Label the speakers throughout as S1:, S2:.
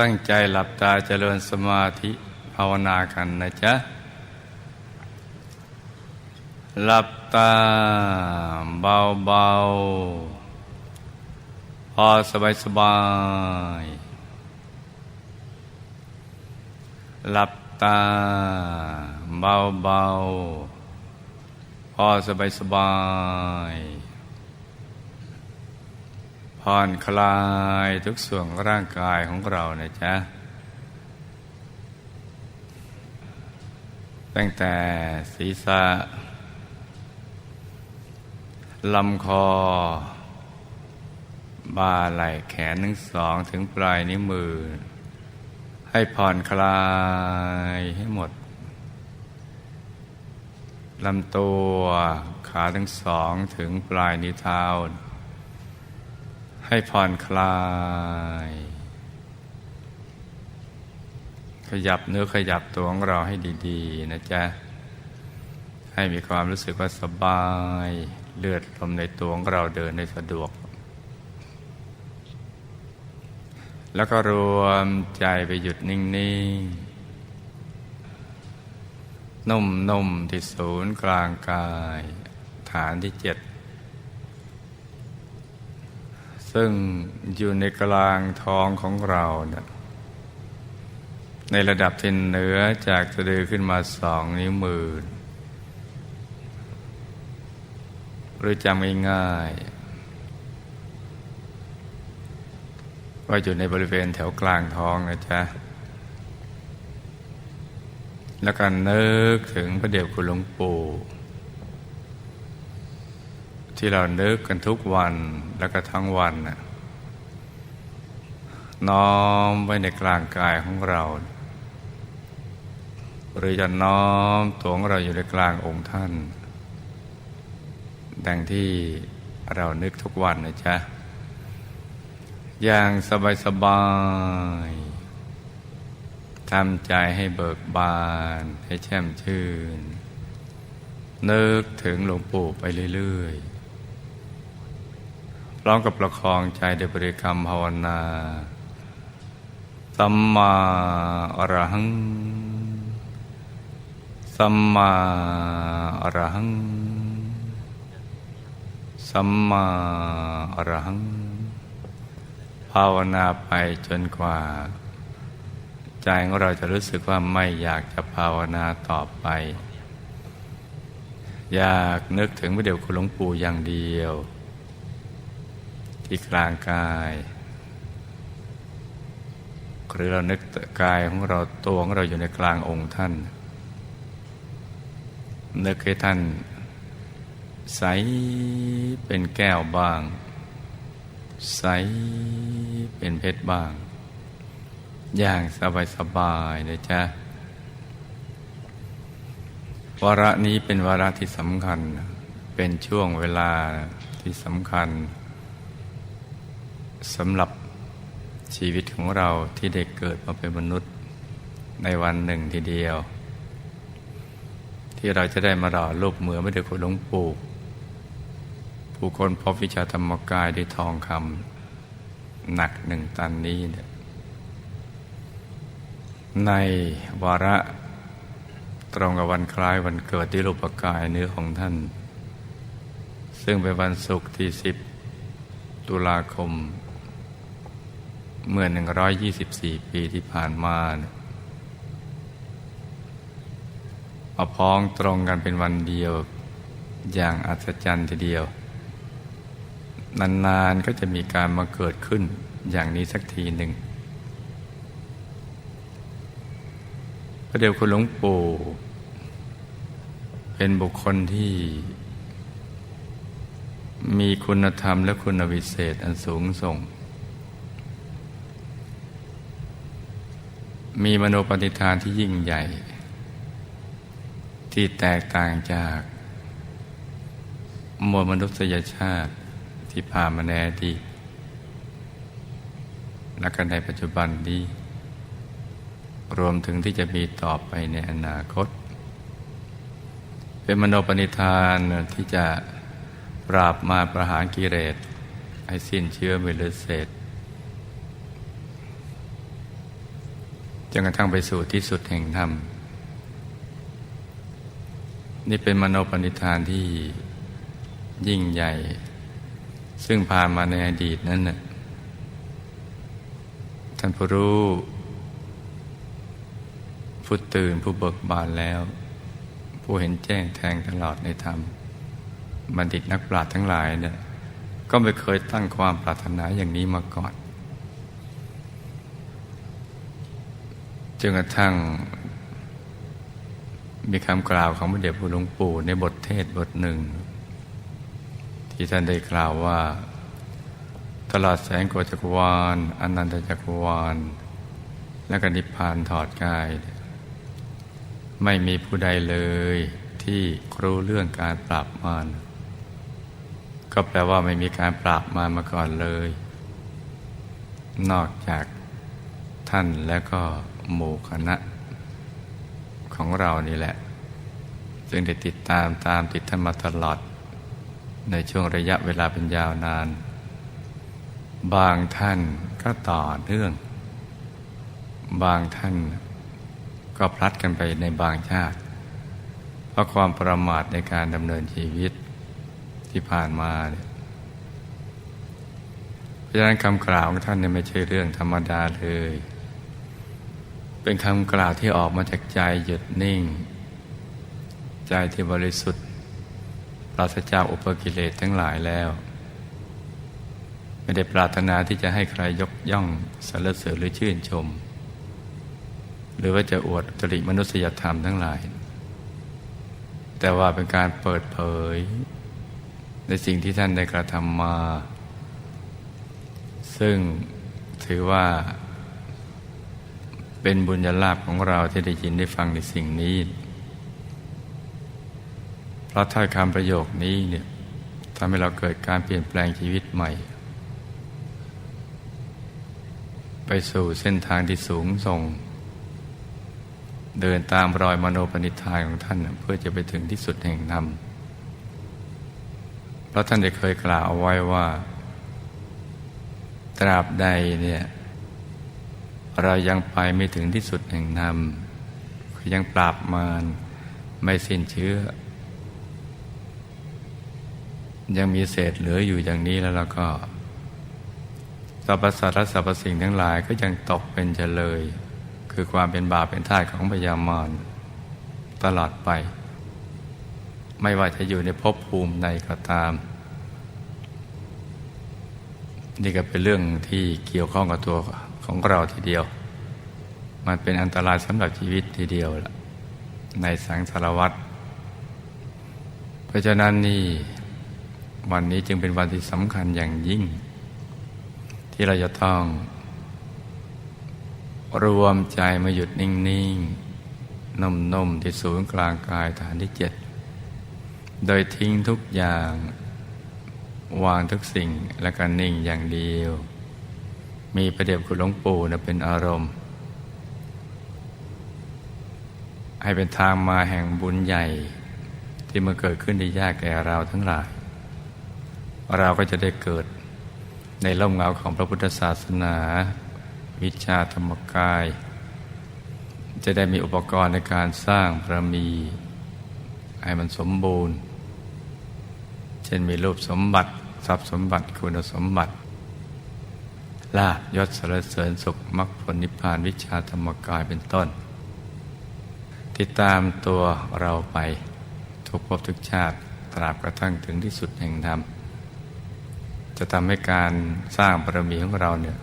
S1: ตั้งใจหลับตาเจริญสมาธิภาวนากันนะจ๊ะ หลับตาเบาๆ พอสบายสบาย หลับตาเบาๆ พอสบายสบาย ผ่อนคลายทุกส่วนร่างกายของเรานะจ๊ะ ตั้งแต่ศีรษะลำคอ บ่าไหล่แขนทั้งสองถึงปลายนิ้วมือ ให้ผ่อนคลายให้หมดลำตัวขาทั้งสองถึงปลายนิ้วเท้า ให้ผ่อนคลาย ขยับเนื้อขยับตัวของเราให้ดีๆ นะจ๊ะ ให้มีความรู้สึกว่าสบาย เลือดลมในตัวของเราเดินได้สะดวก แล้วก็รวมใจไปหยุดนิ่ง ๆ นุ่ม ๆ ที่ศูนย์กลางกาย ฐานที่เจ็ด ซึ่งอยู่ในกลางท้องของเรานะในระดับที่เหนือจากสะดือขึ้นมาสองนิ้วมือหรือจำง่ายๆว่าอยู่ในบริเวณแถวกลางท้องนะจ๊ะ แล้วก็นึกถึงพระเดชคุณหลวงปู่ ที่เรานึกกันทุกวันแล้วก็ทั้งวันนะน้อมไว้ในกลางกายของเรา หรือจะน้อมตัวของเราอยู่ในกลางองค์ท่าน ดังที่เรานึกทุกวันนะจ๊ะ อย่างสบายสบายๆทำใจให้เบิกบาน ให้แช่มชื่น นึกถึงหลวงปู่ไปเรื่อย ๆ พร้อมกับประคองใจด้วยบริกรรมภาวนาสัมมาอรหังสัมมาอรหังสัมมาอรหัง ภาวนาไปจนกว่า ใจของเราจะรู้สึกว่าไม่อยากจะภาวนาต่อไป อยากนึกถึงพระเดชคุณหลวงปู่อย่างเดียว ที่กลางกาย หรือเรานึกกายของเราตัวของเราอยู่ในกลางองค์ท่าน นึกให้ท่าน ใสเป็นแก้วบ้าง ใสเป็นเพชรบ้าง อย่างสบายสบายเลยจ้ะวาระนี้เป็นวาระที่สำคัญ เป็นช่วงเวลาที่สำคัญ สำหรับชีวิตของเราที่ได้เกิดมาเป็นมนุษย์ในวันหนึ่งทีเดียว ที่เราจะได้มาหล่อรูปเหมือนไม่ได้คุณหลวงปู่ผู้คนพบวิชาธรรมกายด้วยทองคำหนักหนึ่งตันนี้เนี่ยในวาระตรงกับวันคล้ายวันเกิดที่รูปกายเนื้อของท่าน ซึ่งเป็นวันศุกร์ที่สิบตุลาคม เมื่อ 124 ปีที่ผ่านมาเนี่ยเอาพ้องตรงกันเป็นวันเดียว อย่างอัศจรรย์ทีเดียว นานๆก็จะมีการมาเกิดขึ้นอย่างนี้สักทีหนึ่งพระเดชคุณหลวงปู่เป็นบุคคลที่มีคุณธรรมและคุณวิเศษอันสูงส่ง มีมโนปฏิฐานที่ยิ่งใหญ่ ที่แตกต่างจากมวลมนุษยชาติที่ผ่านมาในอดีตและก็ในปัจจุบันนี้รวมถึงที่จะมีต่อไปในอนาคต เป็นมโนปณิธานที่จะปราบมาประหารกิเลสให้สิ้นเชื้อไม่เหลือเศษ จนกระทั่งไปสู่ที่สุดแห่งธรรม นี่เป็นมโนปณิธานที่ยิ่งใหญ่ ซึ่งผ่านมาในอดีตนั้นน่ะท่านผู้รู้ผู้ตื่นผู้เบิกบานแล้ว ผู้เห็นแจ้งแทงตลอดในธรรม บัณฑิตนักปราชญ์ทั้งหลายเนี่ยก็ไม่เคยตั้งความปรารถนาอย่างนี้มาก่อน จนกระทั่ง มีคำกล่าวของพระเดชพระหลวงปู่ในบทเทศบทหนึ่ง ที่ท่านได้กล่าวว่า ตลอดแสงโกจักรวาลอนันตจักรวาล และกนิพพานถอดกาย ไม่มีผู้ใดเลยที่รู้เรื่องการปราบมารก็แปลว่าไม่มีการปราบมารมาก่อนเลย นอกจากท่านและก็ หมู่คณะของเรานี่แหละ ซึ่งได้ติดตามตามติดท่านมาตลอด ในช่วงระยะเวลาเป็นยาวนาน บางท่านก็ต่อเนื่อง บางท่านก็พลัดกันไปในบางชาติ เพราะความประมาทในการดำเนินชีวิตที่ผ่านมาเนี่ยเพราะฉะนั้นคำกล่าวของท่านเนี่ยไม่ใช่เรื่องธรรมดาเลย เป็นคำกล่าวที่ออกมาจากใจหยุดนิ่ง ใจที่บริสุทธิ์ปราศจากอุปกิเลสทั้งหลายแล้ว ไม่ได้ปรารถนาที่จะให้ใครยกย่องสรรเสริญหรือชื่นชม หรือว่าจะอวดตริมนุษยธรรมทั้งหลาย แต่ว่าเป็นการเปิดเผย ในสิ่งที่ท่านได้กระทำมา ซึ่งถือว่า เป็นบุญญาลาภของเราที่ได้ยินได้ฟังในสิ่งนี้ เพราะถ้อยคำประโยคนี้เนี่ยทำให้เราเกิดการเปลี่ยนแปลงชีวิตใหม่ ไปสู่เส้นทางที่สูงส่ง เดินตามรอยมโนปณิธานของท่าน เพื่อจะไปถึงที่สุดแห่งธรรมเพราะท่านได้เคยกล่าวเอาไว้ว่า ตราบใดเนี่ย เรายังไปไม่ถึงที่สุดแห่งธรรมยังปราบมารไม่สิ้นเชื้อ ยังมีเศษเหลืออยู่อย่างนี้แล้วเราก็สรรพสัตว์และสรรพสิ่งทั้งหลายก็ยังตกเป็นเฉลย คือความเป็นบาปเป็นท่าของพยามารตลอดไป ไม่ว่าจะอยู่ในภพภูมิใดก็ตาม นี่ก็เป็นเรื่องที่เกี่ยวข้องกับตัว ของเราทีเดียว มันเป็นอันตรายสำหรับชีวิตทีเดียวละในสังสารวัตรเพราะฉะนั้นนี่วันนี้จึงเป็นวันที่สำคัญอย่างยิ่ง ที่เราจะต้อง รวมใจมาหยุดนิ่งๆนุ่มๆที่ศูนย์กลางกายฐานที่เจ็ดโดยทิ้งทุกอย่างวางทุกสิ่งและก็นิ่งอย่างเดียว มีประเดี๋ยวคุณหลวงปู่นะเป็นอารมณ์ ให้เป็นทางมาแห่งบุญใหญ่ ที่มาเกิดขึ้นได้ยากแก่เราทั้งหลาย เราก็จะได้เกิดในร่มเงาของพระพุทธศาสนา วิชาธรรมกาย จะได้มีอุปกรณ์ในการสร้างพระมี ให้มันสมบูรณ์ เช่นมีรูปสมบัติ ทรัพย์สมบัติคุณสมบัติ ลาบยศสรเสริญสุขมรรคผลนิพพานวิชาธรรมกายเป็นต้น ติดตามตัวเราไปทุกภพทุกชาติตราบกระทั่งถึงที่สุดแห่งธรรม จะทำให้การสร้างบารมีของเราเนี่ย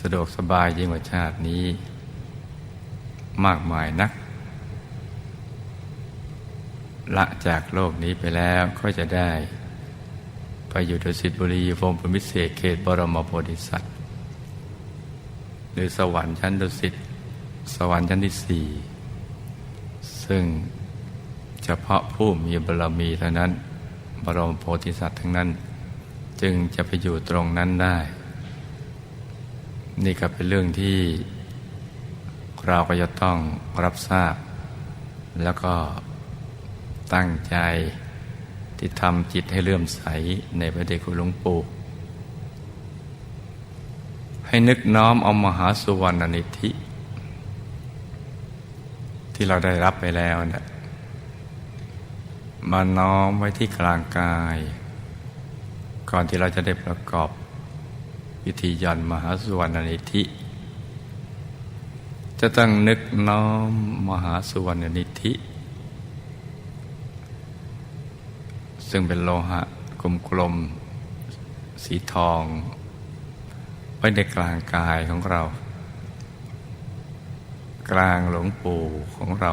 S1: สะดวกสบายยิ่งกว่าชาตินี้ มากมายนัก ละจากโลกนี้ไปแล้วก็จะได้ ไปอยู่ดุสิตบุรีวงศ์พมิเศษเขตบรมโพธิสัตว์หรือสวรรค์ชั้นดุสิตสวรรค์ชั้นที่สี่ซึ่งเฉพาะผู้มีบารมีเท่านั้น บรมโพธิสัตว์ทั้งนั้น จึงจะไปอยู่ตรงนั้นได้ นี่ก็เป็นเรื่องที่เราก็จะต้องรับทราบ แล้วก็ตั้งใจ ที่ทำจิตให้เลื่อมใสในพระเดชคุณหลวงปู่ ให้นึกน้อมเอามหาสุวรรณนิธิ ที่เราได้รับไปแล้วนะมาน้อมไว้ที่กลางกาย ก่อนที่เราจะได้ประกอบพิธียันมหาสุวรรณนิธิ จะต้องนึกน้อมมหาสุวรรณนิธิ ซึ่งเป็นโลหะกลมๆสีทอง ไว้ในกลางกายของเรา กลางหลวงปู่ของเรา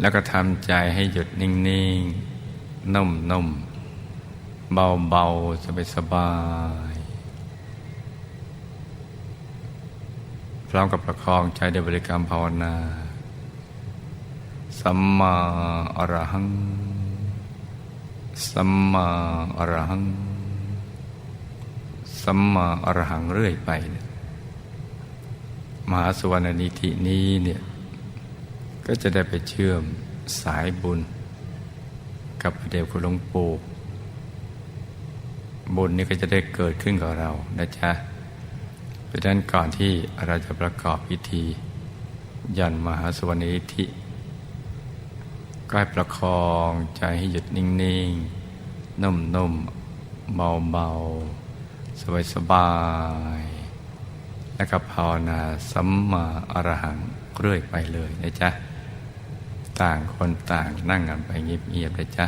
S1: แล้วก็ทำใจให้หยุดนิ่งๆ นุ่มๆ เบาๆ สบายๆพร้อมกับประคองใจด้วยบริกรรมภาวนา สัมมาอรหัง สัมมาอรหัง สัมมาอรหังเรื่อยไปเนี่ยมหาสุวรรณนิธินี้เนี่ยก็จะได้ไปเชื่อมสายบุญ กับพระเดชคุณหลวงปู่บุญนี่ก็จะได้เกิดขึ้นกับเรานะจ๊ะเพราะนั้นก่อนที่เราจะประกอบพิธี ยันมหาสวรรณนิธิ ก็ให้ประคองใจให้หยุดนิ่งๆ นุ่มๆ เบาๆ สบายๆ แล้วก็ภาวนาสัมมาอรหังเรื่อยไปเลยนะจ๊ะ ต่างคนต่างนั่งกันไปเงียบๆเลยจ๊ะ